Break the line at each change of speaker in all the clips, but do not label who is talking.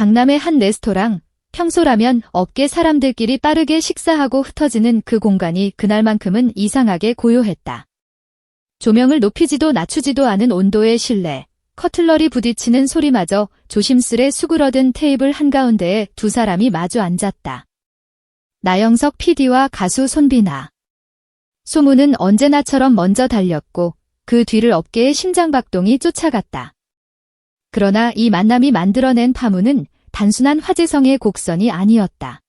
강남의 한 레스토랑, 평소라면 업계 사람들끼리 빠르게 식사하고 흩어지는 그 공간이 그날만큼은 이상하게 고요했다. 조명을 높이지도 낮추지도 않은 온도의 실내, 커틀러리 부딪히는 소리마저 조심스레 수그러든 테이블 한가운데에 두 사람이 마주 앉았다. 나영석 PD와 가수 손비나. 소문은 언제나처럼 먼저 달렸고 그 뒤를 업계의 심장박동이 쫓아갔다. 그러나 이 만남이 만들어낸 파문은 단순한 화제성의 곡선이 아니었다.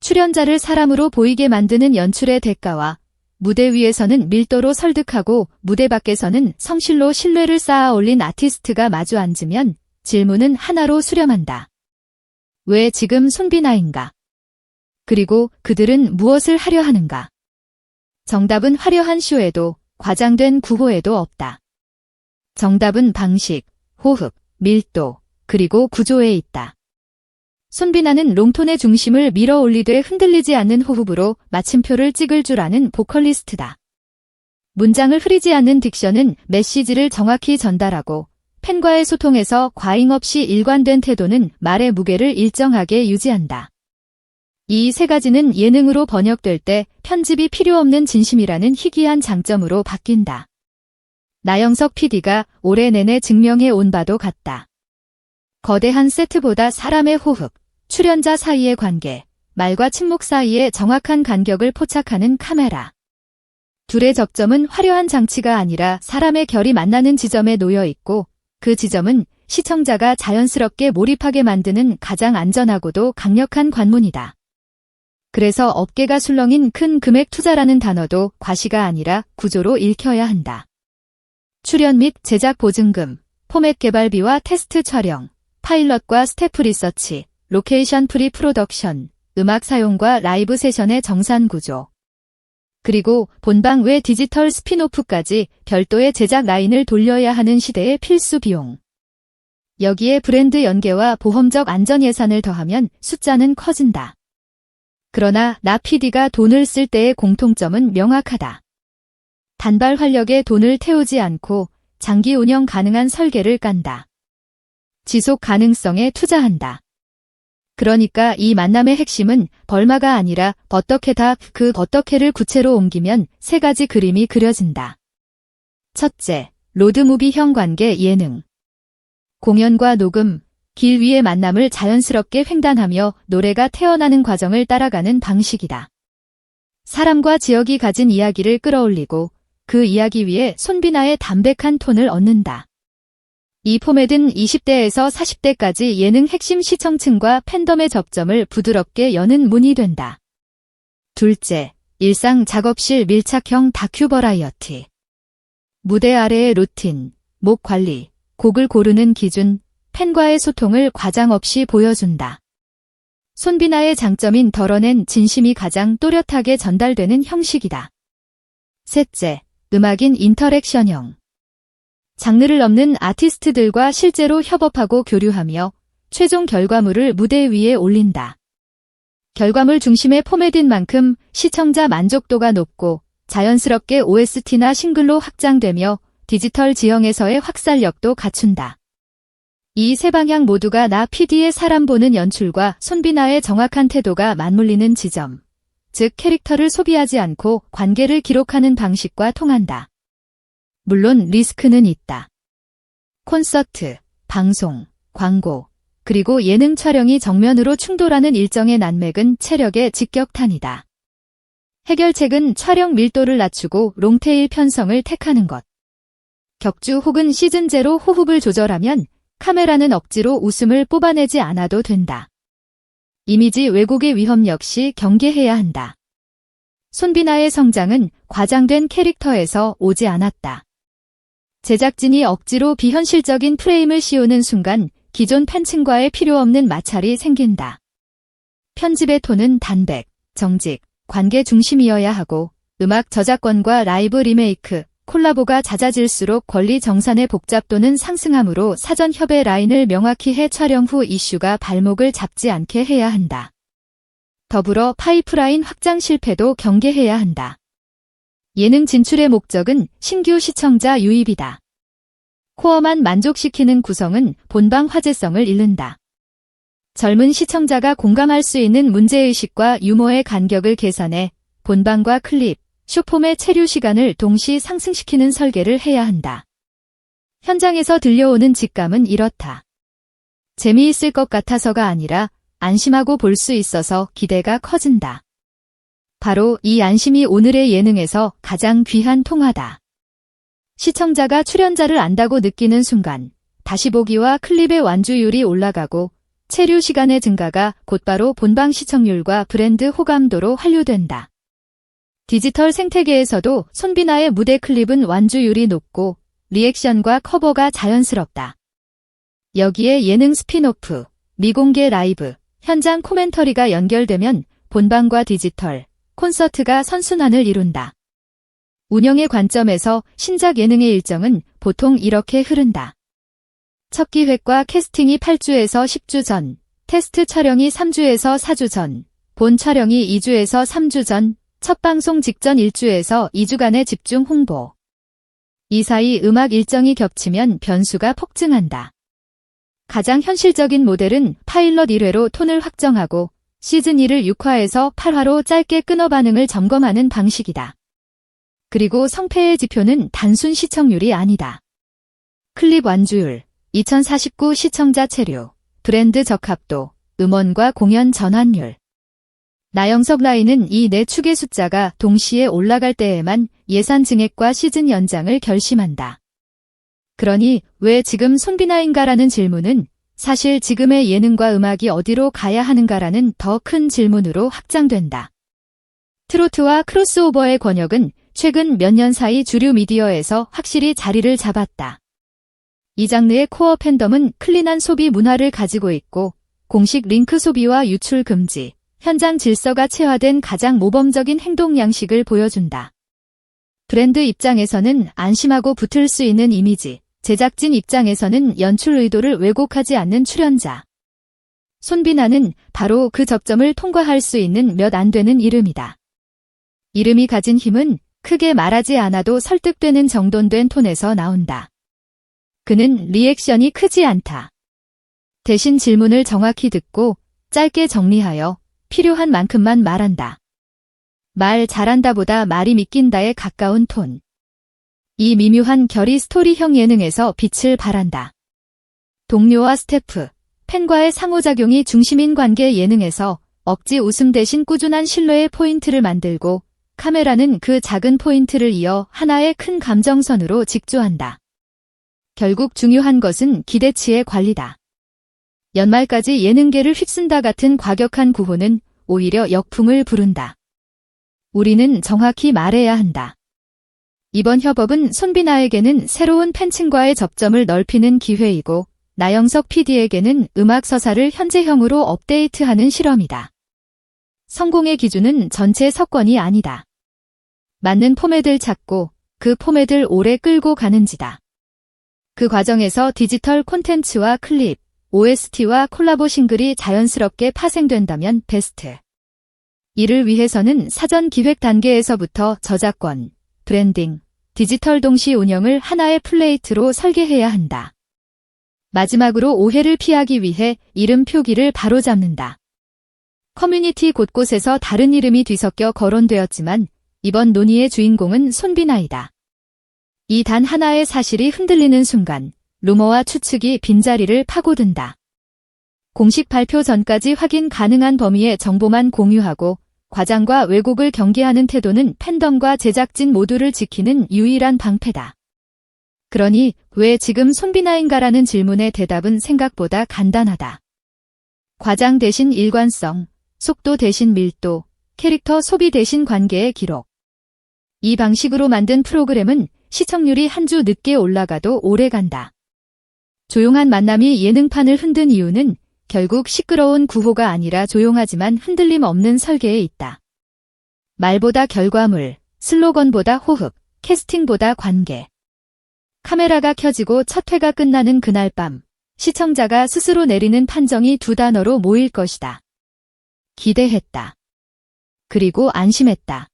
출연자를 사람으로 보이게 만드는 연출의 대가와 무대 위에서는 밀도로 설득하고 무대 밖에서는 성실로 신뢰를 쌓아 올린 아티스트가 마주 앉으면 질문은 하나로 수렴한다. 왜 지금 손비나인가? 그리고 그들은 무엇을 하려 하는가? 정답은 화려한 쇼에도 과장된 구호에도 없다. 정답은 방식, 호흡, 밀도, 그리고 구조에 있다. 손비나는 롱톤의 중심을 밀어 올리되 흔들리지 않는 호흡으로 마침표를 찍을 줄 아는 보컬리스트다. 문장을 흐리지 않는 딕션은 메시지를 정확히 전달하고 팬과의 소통에서 과잉 없이 일관된 태도는 말의 무게를 일정하게 유지한다. 이 세 가지는 예능으로 번역될 때 편집이 필요 없는 진심이라는 희귀한 장점으로 바뀐다. 나영석 PD가 올해 내내 증명해 온 바도 같다. 거대한 세트보다 사람의 호흡, 출연자 사이의 관계, 말과 침묵 사이의 정확한 간격을 포착하는 카메라. 둘의 적점은 화려한 장치가 아니라 사람의 결이 만나는 지점에 놓여 있고 그 지점은 시청자가 자연스럽게 몰입하게 만드는 가장 안전하고도 강력한 관문이다. 그래서 업계가 술렁인 큰 금액 투자라는 단어도 과시가 아니라 구조로 읽혀야 한다. 출연 및 제작 보증금, 포맷 개발비와 테스트 촬영, 파일럿과 스태프 리서치, 로케이션 프리 프로덕션, 음악 사용과 라이브 세션의 정산 구조. 그리고 본방 외 디지털 스피노프까지 별도의 제작 라인을 돌려야 하는 시대의 필수 비용. 여기에 브랜드 연계와 보험적 안전 예산을 더하면 숫자는 커진다. 그러나 나 PD가 돈을 쓸 때의 공통점은 명확하다. 단발 활력에 돈을 태우지 않고 장기 운영 가능한 설계를 깐다. 지속 가능성에 투자한다. 그러니까 이 만남의 핵심은 벌마가 아니라 어떻게다 그 어떻게를 구체로 옮기면 세 가지 그림이 그려진다. 첫째, 로드무비형 관계 예능. 공연과 녹음, 길 위의 만남을 자연스럽게 횡단하며 노래가 태어나는 과정을 따라가는 방식이다. 사람과 지역이 가진 이야기를 끌어올리고 그 이야기 위에 손비나의 담백한 톤을 얻는다. 이 포맷은 20대에서 40대까지 예능 핵심 시청층과 팬덤의 접점을 부드럽게 여는 문이 된다. 둘째, 일상 작업실 밀착형 다큐 버라이어티. 무대 아래의 루틴, 목 관리, 곡을 고르는 기준, 팬과의 소통을 과장 없이 보여준다. 손비나의 장점인 덜어낸 진심이 가장 또렷하게 전달되는 형식이다. 셋째, 음악인 인터랙션형. 장르를 넘는 아티스트들과 실제로 협업하고 교류하며 최종 결과물을 무대 위에 올린다. 결과물 중심의 포맷인 만큼 시청자 만족도가 높고 자연스럽게 OST나 싱글로 확장되며 디지털 지형에서의 확산력도 갖춘다. 이 세 방향 모두가 나 PD의 사람 보는 연출과 손비나의 정확한 태도가 맞물리는 지점. 즉 캐릭터를 소비하지 않고 관계를 기록하는 방식과 통한다. 물론 리스크는 있다. 콘서트, 방송, 광고, 그리고 예능 촬영이 정면으로 충돌하는 일정의 난맥은 체력의 직격탄이다. 해결책은 촬영 밀도를 낮추고 롱테일 편성을 택하는 것. 격주 혹은 시즌 제로 호흡을 조절하면 카메라는 억지로 웃음을 뽑아내지 않아도 된다. 이미지 왜곡의 위험 역시 경계해야 한다. 손비나의 성장은 과장된 캐릭터에서 오지 않았다. 제작진이 억지로 비현실적인 프레임을 씌우는 순간 기존 팬층과의 필요 없는 마찰이 생긴다. 편집의 톤은 단백, 정직, 관계 중심이어야 하고 음악 저작권과 라이브 리메이크, 콜라보가 잦아질수록 권리 정산의 복잡도는 상승하므로 사전 협의 라인을 명확히 해 촬영 후 이슈가 발목을 잡지 않게 해야 한다. 더불어 파이프라인 확장 실패도 경계해야 한다. 예능 진출의 목적은 신규 시청자 유입이다. 코어만 만족시키는 구성은 본방 화제성을 잃는다. 젊은 시청자가 공감할 수 있는 문제의식과 유머의 간격을 계산해 본방과 클립, 쇼폼의 체류 시간을 동시 상승시키는 설계를 해야 한다. 현장에서 들려오는 직감은 이렇다. 재미있을 것 같아서가 아니라 안심하고 볼 수 있어서 기대가 커진다. 바로 이 안심이 오늘의 예능에서 가장 귀한 통화다. 시청자가 출연자를 안다고 느끼는 순간 다시 보기와 클립의 완주율이 올라가고 체류 시간의 증가가 곧바로 본방 시청률과 브랜드 호감도로 환류된다. 디지털 생태계에서도 손비나의 무대 클립은 완주율이 높고 리액션과 커버가 자연스럽다. 여기에 예능 스피노프, 미공개 라이브, 현장 코멘터리가 연결되면 본방과 디지털, 콘서트가 선순환을 이룬다. 운영의 관점에서 신작 예능의 일정은 보통 이렇게 흐른다. 첫 기획과 캐스팅이 8주에서 10주 전, 테스트 촬영이 3주에서 4주 전, 본 촬영이 2주에서 3주 전, 첫 방송 직전 1주에서 2주간의 집중 홍보. 이 사이 음악 일정이 겹치면 변수가 폭증한다. 가장 현실적인 모델은 파일럿 1회로 톤을 확정하고 시즌 1을 6화에서 8화로 짧게 끊어 반응을 점검하는 방식이다. 그리고 성패의 지표는 단순 시청률이 아니다. 클립 완주율, 2049 시청자 체류, 브랜드 적합도, 음원과 공연 전환율. 나영석 라인은 이 네 축의 숫자가 동시에 올라갈 때에만 예산 증액과 시즌 연장을 결심한다. 그러니 왜 지금 손비나인가라는 질문은 사실 지금의 예능과 음악이 어디로 가야 하는가라는 더 큰 질문으로 확장된다. 트로트와 크로스오버의 권역은 최근 몇 년 사이 주류 미디어에서 확실히 자리를 잡았다. 이 장르의 코어 팬덤은 클린한 소비 문화를 가지고 있고 공식 링크 소비와 유출 금지, 현장 질서가 체화된 가장 모범적인 행동 양식을 보여준다. 브랜드 입장에서는 안심하고 붙을 수 있는 이미지, 제작진 입장에서는 연출 의도를 왜곡하지 않는 출연자. 손비나는 바로 그 접점을 통과할 수 있는 몇 안 되는 이름이다. 이름이 가진 힘은 크게 말하지 않아도 설득되는 정돈된 톤에서 나온다. 그는 리액션이 크지 않다. 대신 질문을 정확히 듣고 짧게 정리하여 필요한 만큼만 말한다. 말 잘한다 보다 말이 믿긴다에 가까운 톤. 이 미묘한 결이 스토리형 예능에서 빛을 발한다. 동료와 스태프, 팬과의 상호작용이 중심인 관계 예능에서 억지 웃음 대신 꾸준한 신뢰의 포인트를 만들고 카메라는 그 작은 포인트를 이어 하나의 큰 감정선으로 직조한다. 결국 중요한 것은 기대치의 관리다. 연말까지 예능계를 휩쓴다 같은 과격한 구호는 오히려 역풍을 부른다. 우리는 정확히 말해야 한다. 이번 협업은 손비나에게는 새로운 팬층과의 접점을 넓히는 기회이고 나영석 PD에게는 음악 서사를 현재형으로 업데이트하는 실험이다. 성공의 기준은 전체 석권이 아니다. 맞는 포맷을 찾고 그 포맷을 오래 끌고 가는지다. 그 과정에서 디지털 콘텐츠와 클립, OST와 콜라보 싱글이 자연스럽게 파생된다면 베스트. 이를 위해서는 사전 기획 단계에서부터 저작권, 브랜딩, 디지털 동시 운영을 하나의 플레이트로 설계해야 한다. 마지막으로 오해를 피하기 위해 이름 표기를 바로잡는다. 커뮤니티 곳곳에서 다른 이름이 뒤섞여 거론되었지만 이번 논의의 주인공은 손비나이다. 이 단 하나의 사실이 흔들리는 순간 루머와 추측이 빈자리를 파고든다. 공식 발표 전까지 확인 가능한 범위의 정보만 공유하고 과장과 왜곡을 경계하는 태도는 팬덤과 제작진 모두를 지키는 유일한 방패다. 그러니 왜 지금 손비나인가라는 질문의 대답은 생각보다 간단하다. 과장 대신 일관성, 속도 대신 밀도, 캐릭터 소비 대신 관계의 기록. 이 방식으로 만든 프로그램은 시청률이 한 주 늦게 올라가도 오래 간다. 조용한 만남이 예능판을 흔든 이유는 결국 시끄러운 구호가 아니라 조용하지만 흔들림 없는 설계에 있다. 말보다 결과물, 슬로건보다 호흡, 캐스팅보다 관계. 카메라가 켜지고 첫 회가 끝나는 그날 밤, 시청자가 스스로 내리는 판정이 두 단어로 모일 것이다. 기대했다. 그리고 안심했다.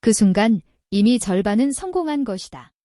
그 순간 이미 절반은 성공한 것이다.